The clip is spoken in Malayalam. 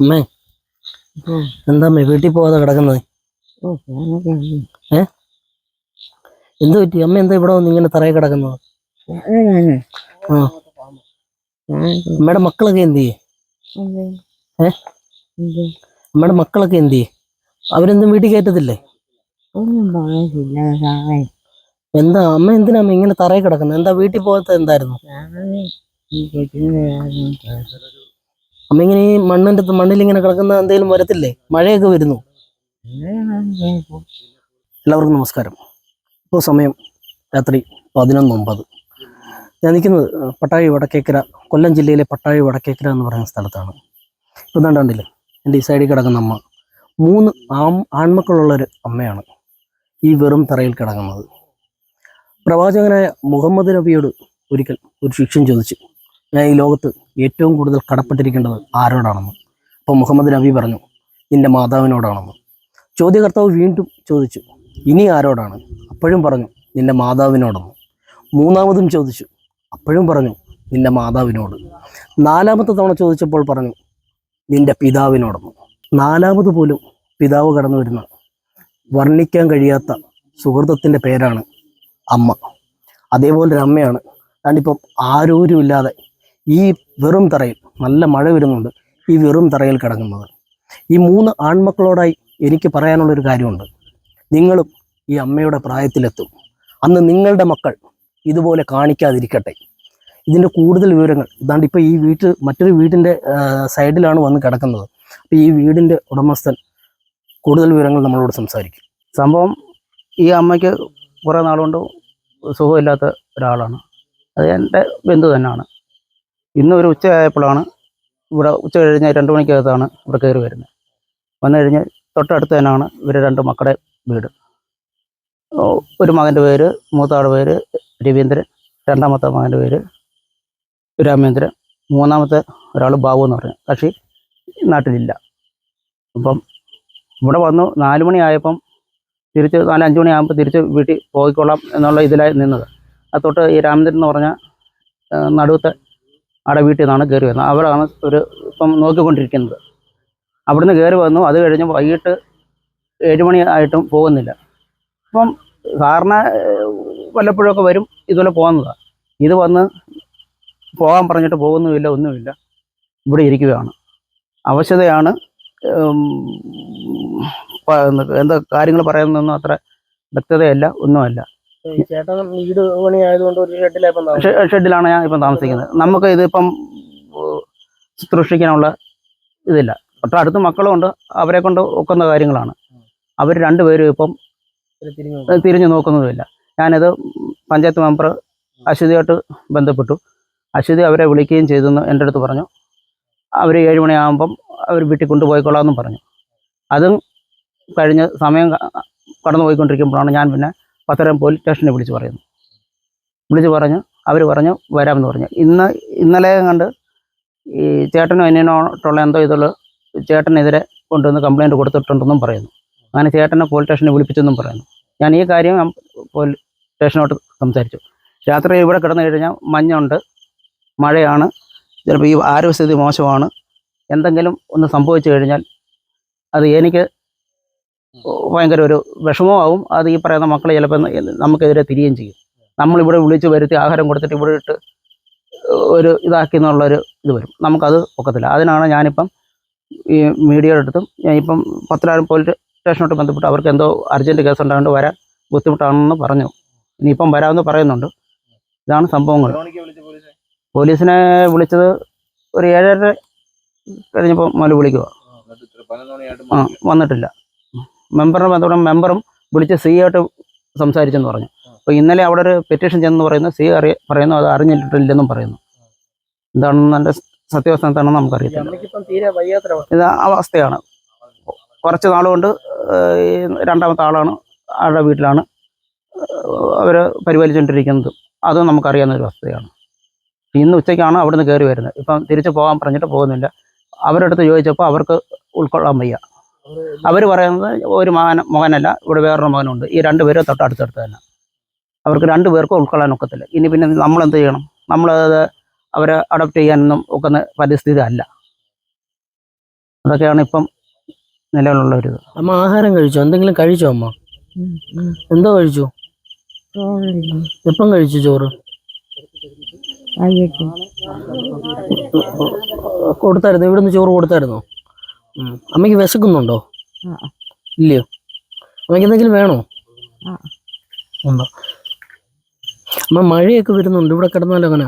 അമ്മേ. എന്താ അമ്മേ വീട്ടിൽ പോവാതെ കിടക്കുന്നത്? ഏ? എന്ത് പറ്റി? അമ്മ എന്താ ഇവിടെ വന്ന് ഇങ്ങനെ തറയിൽ കിടക്കുന്നത്? ആ. അമ്മയുടെ മക്കളൊക്കെ എന്ത് ചെയ്യേ? ഏ? അമ്മയുടെ മക്കളൊക്കെ എന്ത് ചെയ്യേ? അവരെന്തും വീട്ടിൽ കയറ്റത്തില്ലേ? എന്താ? അമ്മ എന്തിനാ അമ്മ ഇങ്ങനെ തറയിൽ കിടക്കുന്നത്? എന്താ വീട്ടിൽ പോകാത്ത എന്തായിരുന്നു? അമ്മ ഇങ്ങനെ ഈ മണ്ണിന്റെ മണ്ണിൽ ഇങ്ങനെ കിടക്കുന്ന എന്തെങ്കിലും വരത്തില്ലേ? മഴയൊക്കെ വരുന്നു. എല്ലാവർക്കും നമസ്കാരം. ഇപ്പോൾ സമയം രാത്രി പതിനൊന്ന് ഒമ്പത് ഞാൻ നിൽക്കുന്നത് പട്ടാഴി വടക്കേക്കര കൊല്ലം ജില്ലയിലെ പട്ടാഴി വടക്കേക്കര എന്ന് പറയുന്ന സ്ഥലത്താണ്. ഇപ്പം കണ്ടില്ലേ? എന്റെ ഈ സൈഡിൽ കിടക്കുന്ന അമ്മ. മൂന്ന് ആം ആൺമക്കളുള്ളൊരു അമ്മയാണ് ഈ വെറും തറയിൽ കിടങ്ങുന്നത് പ്രവാചകനായ മുഹമ്മദ് നബിയോട് ഒരിക്കൽ ഒരു ശിക്ഷം ചോദിച്ചു ഈ ലോകത്ത് ഏറ്റവും കൂടുതൽ കടപ്പെട്ടിരിക്കേണ്ടത് ആരോടാണെന്ന്? അപ്പോൾ മുഹമ്മദ് നബി പറഞ്ഞു നിന്റെ മാതാവിനോടാണെന്ന്. ചോദ്യകർത്താവ് വീണ്ടും ചോദിച്ചു ഇനി ആരോടാണ്? അപ്പോഴും പറഞ്ഞു നിന്റെ മാതാവിനോടെന്ന് മൂന്നാമതും ചോദിച്ചു അപ്പോഴും പറഞ്ഞു നിന്റെ മാതാവിനോട്. നാലാമത്തെ തവണ ചോദിച്ചപ്പോൾ പറഞ്ഞു നിന്റെ പിതാവിനോടെന്ന് നാലാമത് പോലും പിതാവ് കടന്നു വരുന്ന വർണിക്കാൻ കഴിയാത്ത സുഹൃത്തത്തിന്റെ പേരാണ് അമ്മ. അതേപോലെ ഒരു അമ്മയാണ്. ഞാനിപ്പം ആരോരും ഇല്ലാതെ ഈ വെറും തറയിൽ നല്ല മഴ വരുന്നുണ്ട് ഈ വെറും തറയിൽ കിടക്കുന്നത്. ഈ മൂന്ന് ആൺമക്കളോടായി എനിക്ക് പറയാനുള്ളൊരു കാര്യമുണ്ട്. നിങ്ങളും ഈ അമ്മയുടെ പ്രായത്തിലെത്തും. അന്ന് നിങ്ങളുടെ മക്കൾ ഇതുപോലെ കാണിക്കാതിരിക്കട്ടെ. ഇതിന്റെ കൂടുതൽ വിവരങ്ങൾ ഇതാണ്ട് ഇപ്പോൾ ഈ വീട്ട് മറ്റൊരു വീടിന്റെ സൈഡിലാണ് വന്ന് കിടക്കുന്നത്. അപ്പോൾ ഈ വീടിന്റെ ഉടമസ്ഥൻ കൂടുതൽ വിവരങ്ങൾ നമ്മളോട് സംസാരിക്കും. സംഭവം ഈ അമ്മയ്ക്ക് കുറേ നാളുകൊണ്ട് സുഖമില്ലാത്ത ഒരാളാണ്. അത് എന്റെ ബന്ധു തന്നെയാണ്. ഇന്ന് ഒരു ഉച്ചയായപ്പോഴാണ് ഇവിടെ ഉച്ച കഴിഞ്ഞ രണ്ട് മണിക്കകത്താണ് ഇവിടെ കയറി വരുന്നത്. വന്നു കഴിഞ്ഞ് തൊട്ടടുത്ത് തന്നെയാണ് ഇവർ രണ്ട് മക്കളുടെ വീട്. ഒരു മകന്റെ പേര് മൂത്താളുടെ പേര് രവീന്ദ്രൻ രണ്ടാമത്തെ മകന്റെ പേര് രാമേന്ദ്രൻ മൂന്നാമത്തെ ഒരാൾ ബാബു എന്ന് പറഞ്ഞു കക്ഷി നാട്ടിലില്ല. അപ്പം ഇവിടെ വന്നു നാല് മണിയായപ്പം തിരിച്ച് നാല് അഞ്ച് മണിയാകുമ്പോൾ തിരിച്ച് വീട്ടിൽ പോയിക്കൊള്ളാം എന്നുള്ള ഇതിലായി നിന്നത്. അത് തൊട്ട് ഈ രാമചന്ദ്രൻ എന്ന് പറഞ്ഞ നടുവത്തെ അവിടെ വീട്ടിൽ നിന്നാണ് കയറി വരുന്നത്. അവരാണ് ഒരു ഇപ്പം നോക്കിക്കൊണ്ടിരിക്കുന്നത്. അവിടുന്ന് കയറി വന്നു. അത് കഴിഞ്ഞ് വൈകിട്ട് ഏഴ് മണി ആയിട്ടും പോകുന്നില്ല. അപ്പം സാറിന് വല്ലപ്പോഴൊക്കെ വരും ഇതുപോലെ പോകുന്നതാണ് ഇത് വന്ന് പോകാൻ പറഞ്ഞിട്ട് പോകുന്നുമില്ല ഒന്നുമില്ല. ഇവിടെ ഇരിക്കുകയാണ്. അവശതയാണ് എന്താ കാര്യങ്ങൾ പറയുന്നതൊന്നും അത്ര വ്യക്തതയല്ല ഒന്നുമല്ല. ചേട്ടൻ വീട് പണി ആയതുകൊണ്ട് ഒരു ഷെഡിലാണ് ഞാൻ ഇപ്പം താമസിക്കുന്നത്. നമുക്ക് ഇതിപ്പം ശുശ്രൂഷിക്കാനുള്ള ഇതില്ല. തൊട്ടടുത്ത് മക്കളുമുണ്ട് അവരെ കൊണ്ട് ഒക്കുന്ന കാര്യങ്ങളാണ്. അവർ രണ്ടുപേരും ഇപ്പം തിരിഞ്ഞു നോക്കുന്നതുമില്ല. ഞാനിത് പഞ്ചായത്ത് മെമ്പർ അശ്വതിയായിട്ട് ബന്ധപ്പെട്ടു. അശ്വതി അവരെ വിളിക്കുകയും ചെയ്തെന്ന് എന്റെ അടുത്ത് പറഞ്ഞു. അവർ ഏഴ് മണിയാകുമ്പം അവർ വീട്ടിൽ കൊണ്ടുപോയിക്കൊള്ളാമെന്നും പറഞ്ഞു. അതും കഴിഞ്ഞ് സമയം കടന്നു പോയിക്കൊണ്ടിരിക്കുമ്പോഴാണ് ഞാൻ പിന്നെ പത്തരം പോലീസ് സ്റ്റേഷനിൽ വിളിച്ച് പറയുന്നു. വിളിച്ച് പറഞ്ഞു അവർ പറഞ്ഞു വരാമെന്ന് പറഞ്ഞു. ഇന്ന് ഇന്നലെ കണ്ട് ഈ ചേട്ടനും എന്നോട്ടുള്ള എന്തോ ഇതിൽ ചേട്ടനെതിരെ കൊണ്ടുവന്ന് കംപ്ലയിന്റ് കൊടുത്തിട്ടുണ്ടെന്നും പറയുന്നു. അങ്ങനെ ചേട്ടനെ പോലീസ് സ്റ്റേഷനിൽ വിളിപ്പിച്ചെന്നും പറയുന്നു. ഞാൻ ഈ കാര്യം പോലീസ് സ്റ്റേഷനോട്ട് സംസാരിച്ചു. രാത്രി ഇവിടെ കിടന്നു കഴിഞ്ഞാൽ മഞ്ഞുണ്ട് മഴയാണ് ചിലപ്പോൾ ഈ ആരോഗ്യസ്ഥിതി മോശമാണ്. എന്തെങ്കിലും ഒന്ന് സംഭവിച്ചു കഴിഞ്ഞാൽ അത് എനിക്ക് ഭയങ്കര ഒരു വിഷമമാവും. അത് ഈ പറയുന്ന മക്കളെ ചിലപ്പോൾ നമുക്കെതിരെ തിരിയുകയും ചെയ്യും. നമ്മളിവിടെ വിളിച്ച് വരുത്തി ആഹാരം കൊടുത്തിട്ട് ഇവിടെ ഇട്ട് ഒരു ഇതാക്കി എന്നുള്ളൊരു ഇത് വരും. നമുക്കത് ഒക്കത്തില്ല. അതിനാണ് ഞാനിപ്പം ഈ മീഡിയയുടെ അടുത്തും ഞാനിപ്പം പത്തനാപുരം പോലീസ് സ്റ്റേഷനോട്ട് ബന്ധപ്പെട്ട് അവർക്ക് എന്തോ അർജന്റ് കേസ് ഉണ്ടായതുകൊണ്ട് വരാൻ ബുദ്ധിമുട്ടാണെന്ന് പറഞ്ഞു. ഇനിയിപ്പം വരാമെന്ന് പറയുന്നുണ്ട്. ഇതാണ് സംഭവങ്ങൾ. പോലീസിനെ വിളിച്ചത് ഒരു ഏഴര കഴിഞ്ഞപ്പോൾ മുതൽ വിളിക്കുക ആ വന്നിട്ടില്ല. മെമ്പറിനെ ബന്ധപ്പെട്ട മെമ്പറും വിളിച്ച് സി ആയിട്ട് സംസാരിച്ചെന്ന് പറഞ്ഞു. അപ്പോൾ ഇന്നലെ അവിടെ ഒരു പെറ്റീഷൻ ചെന്ന് പറയുന്നു. സി അറിയ പറയുന്നു അത് അറിഞ്ഞിട്ടില്ലെന്നും പറയുന്നു. എന്താണെന്ന് എന്റെ സത്യാവസ്ഥ എന്താണെന്ന് നമുക്കറിയത്തില്ല ഇത് അവസ്ഥയാണ്. കുറച്ച് നാളുകൊണ്ട് രണ്ടാമത്തെ ആളാണ്. ആളുടെ വീട്ടിലാണ് അവർ പരിപാലിച്ചുകൊണ്ടിരിക്കുന്നത് അത് നമുക്കറിയാവുന്ന ഒരു വസ്തുതയാണ് ഇന്ന് ഉച്ചയ്ക്കാണ് അവിടുന്ന് കയറി വരുന്നത്. ഇപ്പം തിരിച്ച് പോകാൻ പറഞ്ഞിട്ട് പോകുന്നില്ല. അവരടുത്ത് ചോദിച്ചപ്പോൾ അവർക്ക് ഉൾക്കൊള്ളാൻ വയ്യ. അവർ പറയുന്നത് ഒരു മകൻ മകനല്ല ഇവിടെ വേറൊരു മകനുണ്ട്. ഈ രണ്ട് പേരും തൊട്ടടുത്തടുത്ത് തന്നെ. അവർക്ക് രണ്ട് പേർക്കും ഉൾക്കൊള്ളാൻ ഒക്കത്തില്ല. ഇനി പിന്നെ നമ്മൾ എന്ത് ചെയ്യണം? നമ്മളത് അവരെ അഡോപ്റ്റ് ചെയ്യാനൊന്നും ഒക്കുന്ന പരിസ്ഥിതി അല്ല. അതൊക്കെയാണ് ഇപ്പം നിലവിലുള്ള ഒരു അമ്മ ആഹാരം കഴിച്ചോ? എന്തെങ്കിലും കഴിച്ചോ അമ്മ. എന്തോ കഴിച്ചു? എപ്പം കഴിച്ചു ചോറ്? കൊടുത്തായിരുന്നു? ഇവിടുന്ന് ചോറ് കൊടുത്തായിരുന്നോ. അമ്മയ്ക്ക് വിശക്കുന്നുണ്ടോ? ഇല്ലയോ? അമ്മയ്ക്ക് എന്തെങ്കിലും വേണോ. ഉണ്ടോ? അമ്മ മഴയൊക്കെ വരുന്നുണ്ട്. ഇവിടെ കിടന്നാലോ അങ്ങനെ?